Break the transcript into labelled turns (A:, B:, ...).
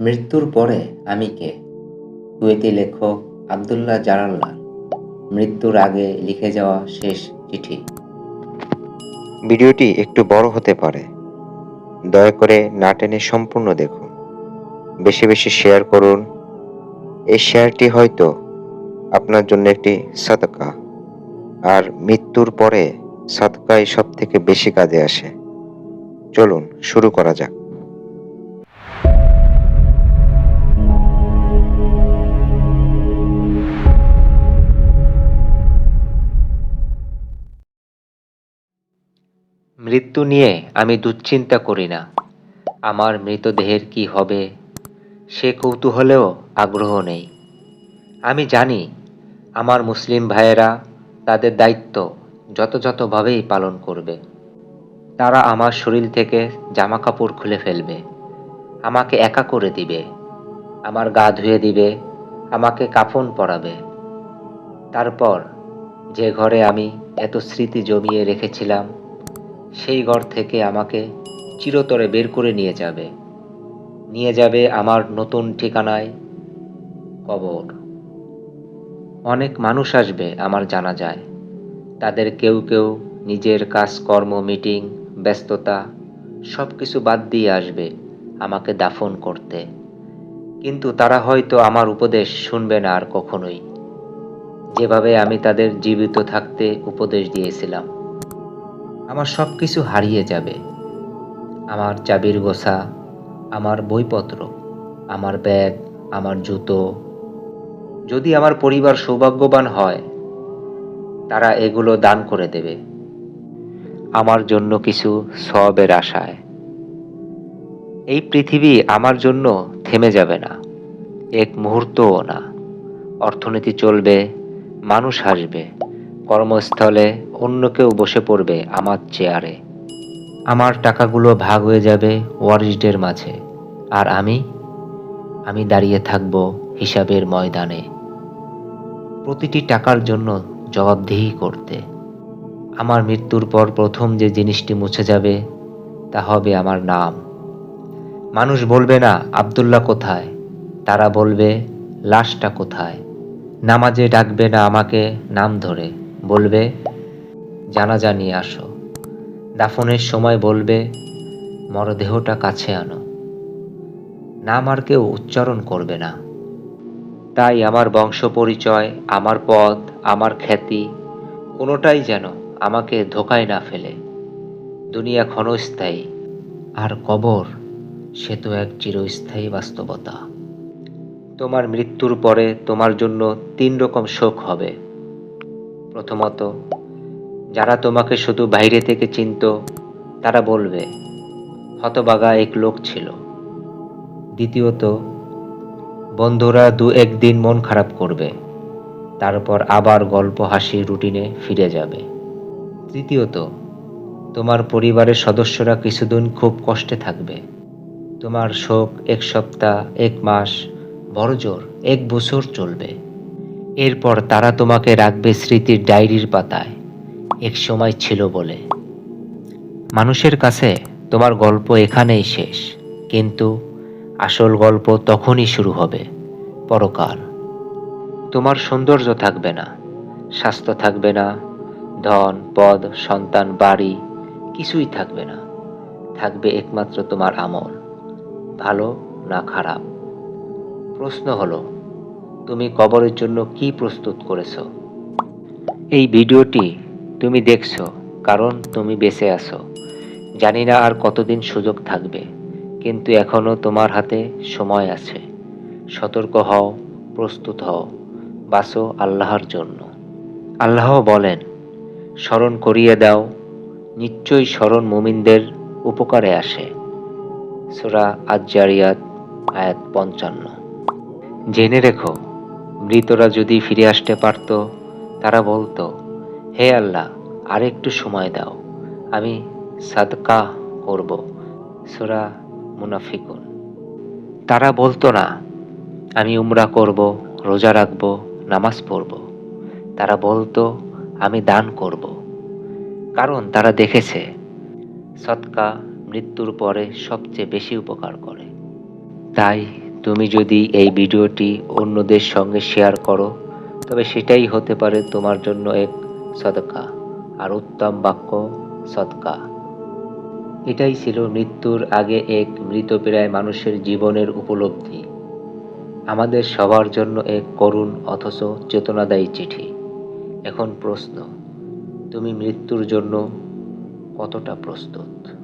A: মৃত্যুর পরে আমি কে? কুয়েতি লেখক আবদুল্লাহ জালাল্লাহ মৃত্যুর আগে লিখে যাওয়া শেষ চিঠি।
B: ভিডিওটি একটু বড় হতে পারে। দয়া করে না টেনে সম্পূর্ণ দেখুন। বেশি বেশি শেয়ার করুন। এই শেয়ারটি হয়তো আপনার জন্য একটি সাদকা। আর মৃত্যুর পরে সাদকাই সব থেকে বেশি কাজে আসে। চলুন শুরু করা যাক।
C: মৃত্যু নিয়ে আমি দুশ্চিন্তা করি না। আমার মৃতদেহের কি হবে, সে কৌতূহলেও আগ্রহ নেই। আমি জানি, আমার মুসলিম ভাইয়েরা তাদের দায়িত্ব যথাযথভাবেই পালন করবে। তারা আমার শরীর থেকে জামা কাপড় খুলে ফেলবে, আমাকে একা করে দিবে, আমার গা ধুয়ে দিবে, আমাকে কাফন পরাবে। তারপর যে ঘরে আমি এত স্মৃতি জমিয়ে রেখেছিলাম সেই ঘর থেকে আমাকে চিরতরে বের করে নিয়ে যাবে। নিয়ে যাবে আমার নতুন ঠিকানায় কবর। অনেক মানুষ আসবে আমার জানা যায় তাদের কেউ কেউ নিজের কাজকর্ম, মিটিং, ব্যস্ততা সব কিছু বাদ দিয়ে আসবে আমাকে দাফন করতে। কিন্তু তারা হয়তো আমার উপদেশ শুনবে না আর কখনোই। যেভাবে আমি তাদের জীবিত থাকতে উপদেশ দিয়েছিলাম। আমার সব কিছু হারিয়ে যাবে। আমার চাবির গোছা, আমার বইপত্র, আমার ব্যাগ, আমার জুতো। যদি আমার পরিবার সৌভাগ্যবান হয়, তারা এগুলো দান করে দেবে। আমার জন্য কিছু সবের আশায়। এই পৃথিবী আমার জন্য থেমে যাবে না, এক মুহূর্তও না। অর্থনীতি চলবে, মানুষ হাসবে, কর্মস্থলে অন্য কেউ বসে পড়বে আমার চেয়ারে। আমার টাকাগুলো ভাগ হয়ে যাবে ওয়ারিসদের মাঝে, আর আমি আমি দাঁড়িয়ে থাকব হিসাবের ময়দানে। প্রতিটি টাকার জন্য জবাবদিহি করতে। আমার মৃত্যুর পর প্রথম যে জিনিসটি মুছে যাবে, তা হবে আমার নাম। মানুষ বলবে না, আব্দুল্লাহ কোথায়? তারা বলবে, লাশটা কোথায়? নামাজে ডাকবে না আমাকে নাম ধরে, বলবে জানাজা নিয়ে আসো। দাফনের সময় বলবে, মরদেহটা কাছে আনো। নাম আর কেউ উচ্চারণ করবে না। তাই আমার বংশ পরিচয় আমার পদ আমার খ্যাতি, কোনোটাই যেন আমাকে ধোকায় না ফেলে। দুনিয়া ক্ষণস্থায়ী, আর কবর, সে তো এক চিরস্থায়ী বাস্তবতা। তোমার মৃত্যুর পরে তোমার জন্য তিন রকম শোক হবে। প্রথমত যারা তোমাকে শুধু বাইরে থেকে চিনত, তারা বলবে, হতবাগা এক লোক ছিল। দ্বিতীয়ত, বন্ধুরা দু একদিন মন খারাপ করবে, তারপর আবার গল্প, হাসি, রুটিনে ফিরে যাবে। তৃতীয়ত, তোমার পরিবারের সদস্যরা কিছুদিন খুব কষ্টে থাকবে। তোমার শোক এক সপ্তাহ, এক মাস বড়জোর এক বছর চলবে। এরপর তারা তোমাকে রাখবে স্মৃতির ডায়েরির পাতায়। এক সময় ছিল বলে। মানুষের কাছে তোমার গল্প এখানেই শেষ, কিন্তু আসল গল্প তখনই শুরু হবে, পরকাল। তোমার সৌন্দর্য থাকবে না, স্বাস্থ্য থাকবে না, ধন, পদ, সন্তান, বাড়ি, কিছুই থাকবে না। থাকবে একমাত্র তোমার আমল, ভালো না খারাপ? প্রশ্ন হলো, তুমি কবরের জন্য কি প্রস্তুত করেছ? এই ভিডিওটি তুমি দেখছ, কারণ তুমি বেঁচে আছো। জানি না আর কতদিন সুযোগ থাকবে, কিন্তু এখনও তোমার হাতে সময় আছে। সতর্ক হও, প্রস্তুত হও বাসো আল্লাহর জন্য। আল্লাহ বলেন, স্মরণ করিয়ে দাও, নিশ্চয়ই স্মরণ মুমিনদের উপকারে আসে। সুরা আজ্জারিয়াত, আয়াত পঞ্চান্ন। জেনে রেখো, মৃতরা যদি ফিরে আসতে পারত, তারা বলতো, হে আল্লাহ আর একটু সময় দাও। আমি সাদকা করব। সুরা মুনাফিকুন। তারা বলতো না, আমি উমরা করব, রোজা রাখব, নামাজ পড়ব। তারা বলতো, আমি দান করব। কারণ তারা দেখেছে, সৎকা মৃত্যুর পরে সবচেয়ে বেশি উপকার করে। তাই তুমি যদি এই ভিডিওটি অন্যদের সঙ্গে শেয়ার করো, তবে সেটাই হতে পারে তোমার জন্য এক সদকা আর উত্তম বাক্য, সৎকা। এটাই ছিল মৃত্যুর আগে এক মৃতপ্রায় মানুষের জীবনের উপলব্ধি। আমাদের সবার জন্য এক করুণ অথচ চেতনাদায়ী চিঠি। এখন প্রশ্ন, তুমি মৃত্যুর জন্য কতটা প্রস্তুত?